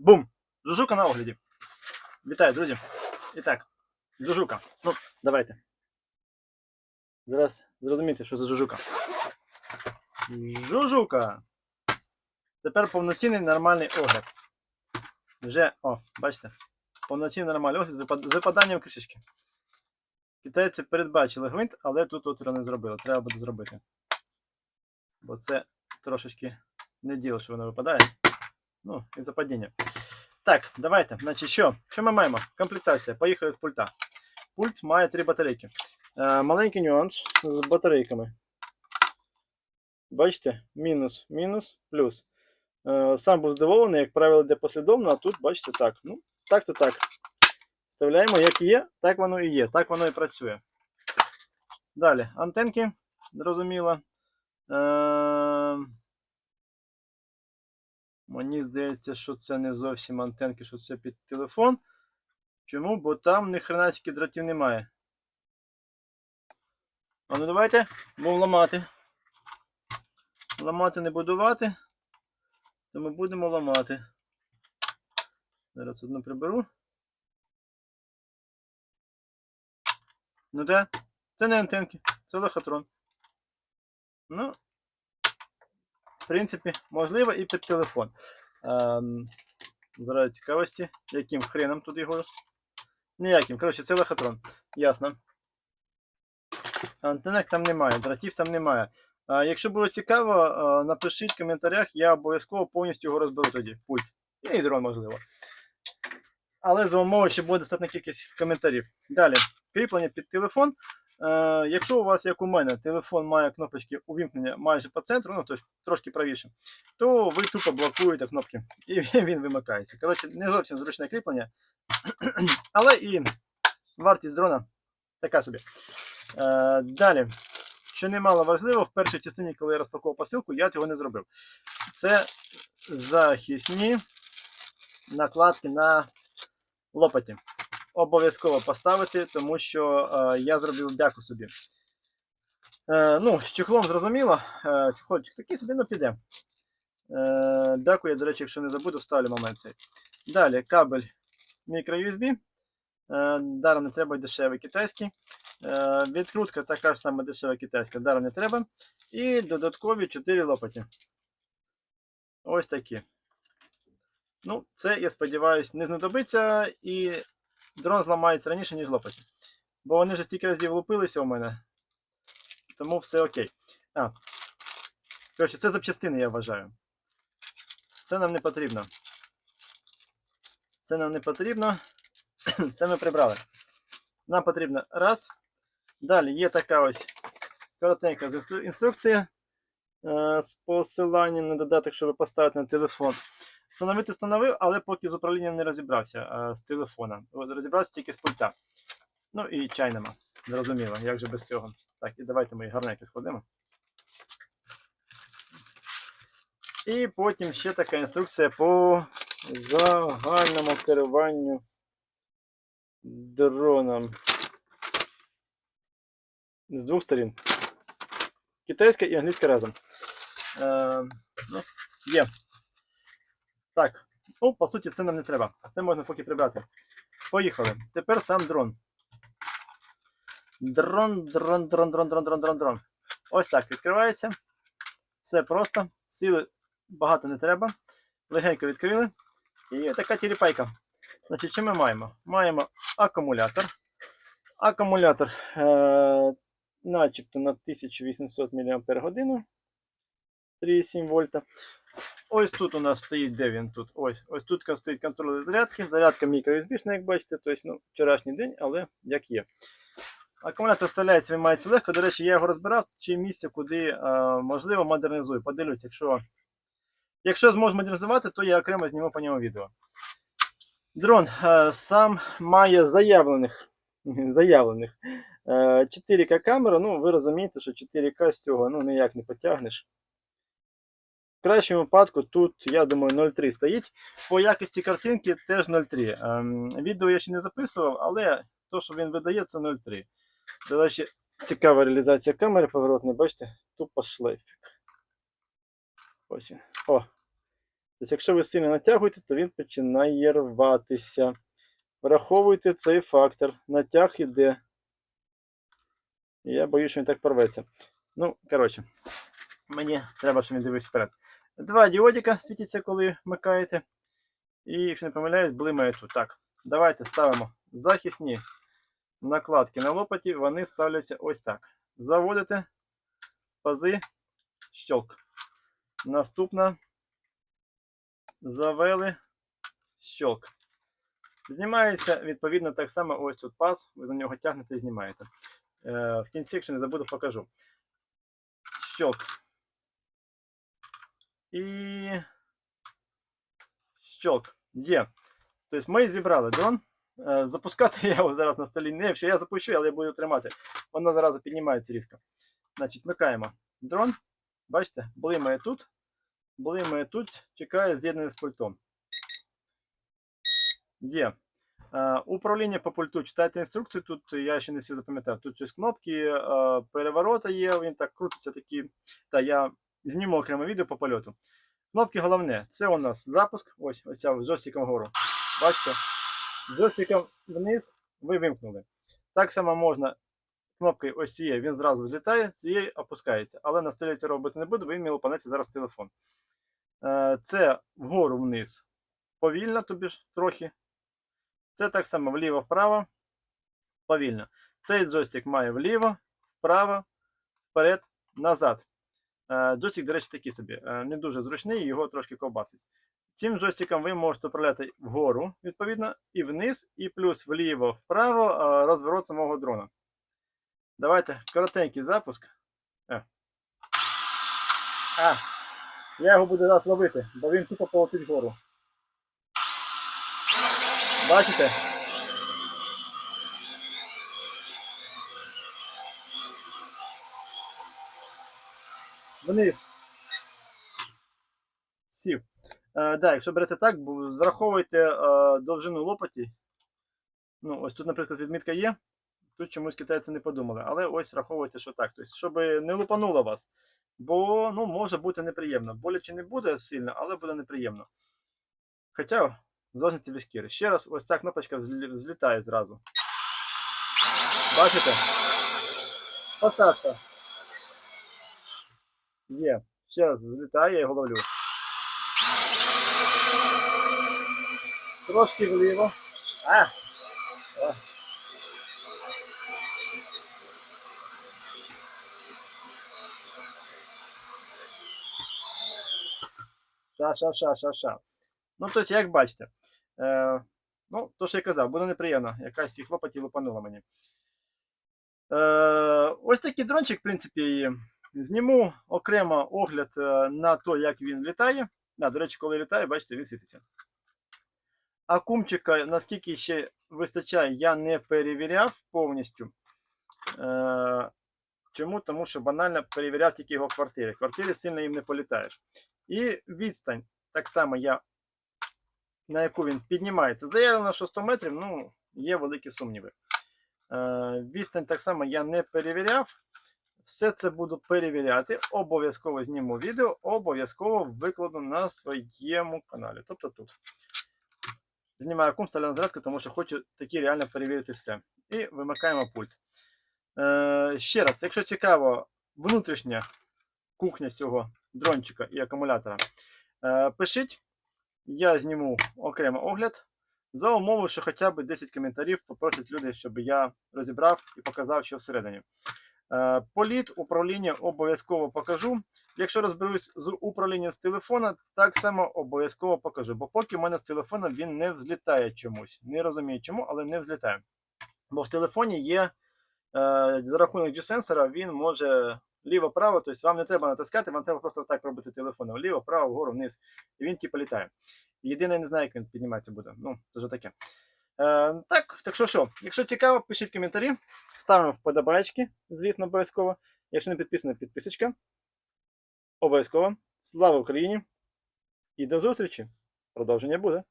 Бум! Жужука на огляді. Вітаю, друзі. І так, жужука. Ну, давайте. Зараз зрозумієте, що за жужука. Жужука. Тепер повноцінний нормальний огляд. Вже, о, бачите, повноцінний нормальний огляд з випаданням кришечки. Китайці передбачили гвинт, але тут отвіру не зробили. Треба буде зробити. Бо це трошечки не діло, що воно випадає. Ну, і за падіння. Так, давайте. Значить, що? Що ми маємо? Комплектація. Поїхали з пульта. Пульт має три батарейки. Е, маленький нюанс з батарейками. Бачите? Мінус, мінус, плюс. Е, сам був здивований, як правило, йде послідовно, а тут, бачите, так. Ну, так то так. Вставляємо, як є, так воно і є, так воно і працює. Далі, антенки, зрозуміло. Е, Мені здається, що це не зовсім антенки, що це під телефон. Чому? Бо там ні хренасики дротів немає. А ну давайте будемо ламати. Ламати не будувати. То ми будемо ламати. Зараз одну приберу. Ну де? Це не антенки, це лохотрон. Ну, принципі, можливо і під телефон. Ем, заради цікавості, яким хреном тут його? Ніяким. Коротше, це лохотрон. Ясно. Антенок там немає, дротів там немає. А, якщо було цікаво, а, напишіть в коментарях, я обов'язково повністю його розберу тоді. Пульт. І дрон, можливо. Але за умови, що буде достатня кількість коментарів. Далі, кріплення під телефон. Е, якщо у вас, як у мене, телефон має кнопочки увімкнення майже по центру, ну тобто трошки правіше, то ви тупо блокуєте кнопки і він вимикається. Коротше, не зовсім зручне кріплення, але і вартість дрона така собі. Е, далі, що немало важливо, в першій частині, коли я розпакував посилку, я цього не зробив. Це захисні накладки на лопаті обов'язково поставити, тому що е, я зробив бяку собі. Е, ну, з чехлом зрозуміло. Е, чехольчик такий собі ну, піде. Бяку я, до речі, якщо не забуду, вставлю момент цей. Далі кабель. Е, даром не треба дешевий китайський. Відкрутка така ж сама дешева китайська, даром не треба. І додаткові 4 лопаті. Ось такі. Ну, це, я сподіваюся, не знадобиться і дрон зламається раніше, ніж лопаті. Бо вони вже стільки разів лупилися у мене. Тому все окей. А. Коротше, це запчастини, я вважаю. Це нам не потрібно. Це нам не потрібно. Це ми прибрали. Нам потрібно раз. Далі є така ось коротенька інструкція е, з посиланням на додаток, щоб поставити на телефон. Встановити встановив, але поки з управлінням не розібрався а, з телефона. Розібрався тільки з пульта. Ну і чай нема. Зрозуміло, як же без цього. Так, і давайте ми їх гарненько складемо. І потім ще така інструкція по загальному керуванню дроном. З двох сторін. Китайська і англійська разом. Е, ну, є. Так, ну, по суті, це нам не треба. Це можна поки прибрати. Поїхали. Тепер сам дрон. Дрон, дрон, дрон, дрон, дрон, дрон, дрон, дрон. Ось так відкривається. Все просто. Сили багато не треба. Легенько відкрили. І така тіліпайка. Значить, що ми маємо? Маємо акумулятор. Акумулятор е- начебто на 1800 мАч. 3,7 вольта. Ось тут у нас стоїть, де він тут? Ось ось тут стоїть контролер зарядки. Зарядка мікро-USB, як бачите, тобто, ну, вчорашній день, але як є. Акумулятор вставляється, виймається легко. До речі, я його розбирав, чи місце, куди е, можливо модернізую. Подивлюсь, якщо, якщо зможу модернізувати, то я окремо зніму по ньому відео. Дрон е, сам має заявлених, заявлених е, 4К камеру. Ну, ви розумієте, що 4К з цього ну, ніяк не потягнеш. В кращому випадку тут, я думаю, 0,3 стоїть. По якості картинки теж 0,3. Ем, відео я ще не записував, але то, що він видає, це 0,3. До речі, цікава реалізація камери поворотної, бачите, тупо шлейфик. Ось він. О. Тобто, якщо ви сильно натягуєте, то він починає рватися. Враховуйте цей фактор. Натяг іде. Я боюсь, що він так порветься. Ну, коротше, мені треба, щоб він дивився вперед. Два діодика світяться, коли вмикаєте. І, якщо не помиляюсь, блимає тут. Так, давайте ставимо захисні накладки на лопаті. Вони ставляться ось так. Заводите пази, щелк. Наступна. Завели, щелк. Знімається відповідно так само ось тут паз, ви за нього тягнете і знімаєте. Е, в кінці, якщо не забуду, покажу. Щелк. І щелк. Є. Тобто ми зібрали дрон. Е, Запускати я його зараз на столі не якщо я запущу, але я буду тримати. Вона зараз піднімається різко. Значить, вмикаємо дрон. Бачите, блимає тут. Блимає тут, чекає з'єднання з пультом. Є. Е, Управління по пульту. Читайте інструкцію. Тут я ще не всі запам'ятав. Тут щось кнопки, е, переворота є, він так крутиться такі. Та я зніму окреме відео по польоту. Кнопки головне. Це у нас запуск. Ось оця з джойстиком вгору. Бачите? Джойстиком вниз ви вимкнули. Так само можна кнопкою ось цієї він зразу взлітає, цієї опускається. Але на столі цього робити не буду, бо він мені лопанеться зараз телефон. Е, Це вгору вниз повільно, тобі ж трохи. Це так само вліво-вправо. Повільно. Цей джойстик має вліво, вправо, вперед, назад. Е, Джойстик, до речі, такий собі. е, Не дуже зручний, його трошки ковбасить. Цим джойстиком ви можете управляти вгору, відповідно, і вниз, і плюс вліво, вправо е, розворот самого дрона. Давайте коротенький запуск. Е. А, я його буду зараз ловити, бо він тупо полетить вгору. Бачите? Вниз. Сів. Е, да, якщо берете так, бо враховуйте е, довжину лопаті. Ну, ось тут, наприклад, відмітка є. Тут чомусь китайці не подумали. Але ось враховуйте, що так. Тобто, щоб не лупануло вас. Бо ну, може бути неприємно. Боляче не буде сильно, але буде неприємно. Хоча, залежно від шкіри. Ще раз, ось ця кнопочка взлі- взлітає зразу. Бачите? Посадка. Є. Ще раз взлітає, я його ловлю. Трошки вліво. А! О. Ша, ша, ша, ша, ша. Ну, тобто, як бачите, е, ну, то, що я казав, буде неприємно. Якась і хлопоті лупанула мені. Е, ось такий дрончик, в принципі, зніму окремо огляд е, на те, як він літає. А, до речі, коли літає, бачите, він світиться. Акумчика, наскільки ще вистачає, я не перевіряв повністю. Е, чому? Тому що банально перевіряв тільки його квартирі. В сильно їм не політаєш. І відстань, так само я, на яку він піднімається. Заявлено, що 100 метрів, ну, є великі сумніви. Е, відстань так само я не перевіряв. Все це буду перевіряти. Обов'язково зніму відео, обов'язково викладу на своєму каналі. Тобто тут. Знімаю кум, ставлю на зразку, тому що хочу такі реально перевірити все. І вимикаємо пульт. Е, ще раз, якщо цікаво, внутрішня кухня цього дрончика і акумулятора, е, пишіть. Я зніму окремо огляд. За умови, що хоча б 10 коментарів попросять люди, щоб я розібрав і показав, що всередині. Е, Політ, управління обов'язково покажу. Якщо розберусь з управлінням з телефона, так само обов'язково покажу. Бо поки в мене з телефона він не взлітає чомусь. Не розумію чому, але не взлітає. Бо в телефоні є е, за рахунок G-сенсора, він може ліво-право, тобто вам не треба натискати, вам треба просто так робити телефоном. Ліво, право, вгору, вниз. І він типу літає. Єдине, не знаю, як він піднімається буде. Ну, це ж таке. Е, так, так що що, якщо цікаво, пишіть коментарі. Ставимо вподобайки, звісно, обов'язково. Якщо не підписана, підписочка. Обов'язково. Слава Україні! І до зустрічі! Продовження буде.